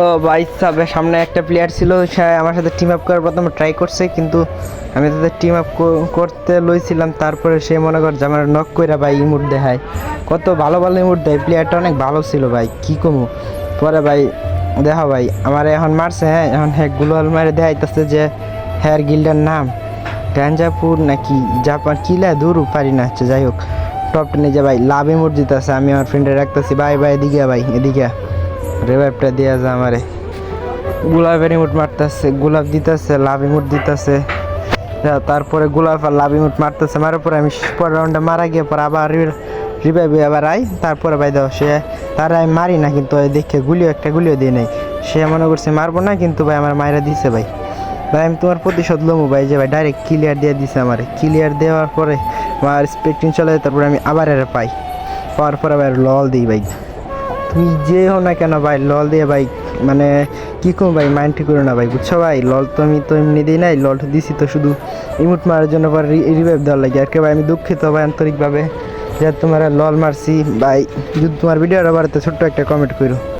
ও ভাই সাহেবের সামনে একটা প্লেয়ার ছিল, সে আমার সাথে টিম আপ করার প্রথমে ট্রাই করছে, কিন্তু আমি তাদের টিম আপ করতে লইছিলাম, তারপরে সে মনে কর যে আমার নক কইরা ভাই ইমুট দেখায় কত ভালো ভালো ইমুট দেয় প্লেয়ারটা অনেক ভালো ছিল ভাই, কি কমু? পরে ভাই, দেখো ভাই, আমার এখন মারছে হ্যাঁ এখন হ্যাঁ গুলোয়াল মারে দেখাইতেছে যে হ্যার গিল্ডের নাম। গাঞ্জাপুর নাকি জাপান কিলা দূর পারি না হচ্ছে যাই হোক। টপ টেনে যে ভাই, লাভ ইমুট দিতেছে, আমি আমার ফ্রেন্ডে রাখতেছি ভাই ভাই এদিকে ভাই, এদিকে। রেভাইভটা দেওয়া যায় আমারে। গোলাপের ইমুট মারতেছে, গোলাপ দিতেছে, লাভ ইমুট দিতেছে। তারপরে গোলাপ আর লাভ ইমুট মারতেছে, মারার পরে আমি পর রাউন্ডে মারা গিয়ে পর আবার রিভাইভে আবার আই, তারপরে ভাই দাও, সে তার আমি মারি না, কিন্তু দেখে গুলিও, একটা গুলিও দিয়ে নাই। সে মনে করছে মারবো না, কিন্তু ভাই আমার মায়েরা দিছে ভাই। ভাই, আমি তোমার প্রতিশোধ লমু ভাই, যে ভাই ডাইরেক্ট ক্লিয়ার দিয়ে দিছে আমার। ক্লিয়ার দেওয়ার পরে আমার স্পেক্টিং চলে তারপরে আমি আবার এর পাই। পাওয়ার পরে আবার লল দিই ভাই। যে হো না কেন ভাই, লল দিয়ে ভাই মানে কি কম ভাই মাইন্ড ঠিক করো না ভাই, বুঝছ ভাই? লল তো আমি তো এমনি দিই নাই, লল দিছি তো শুধু ইমুট মারার জন্য পর রিভাইভ দেওয়ার লাগে। আর কে ভাই, আমি দুঃখিত ভাই, আন্তরিকভাবে যে তোমার লল মারছি। ভাই, যদি তোমার ভিডিওটা আবার ছোট্ট একটা কমেন্ট করো।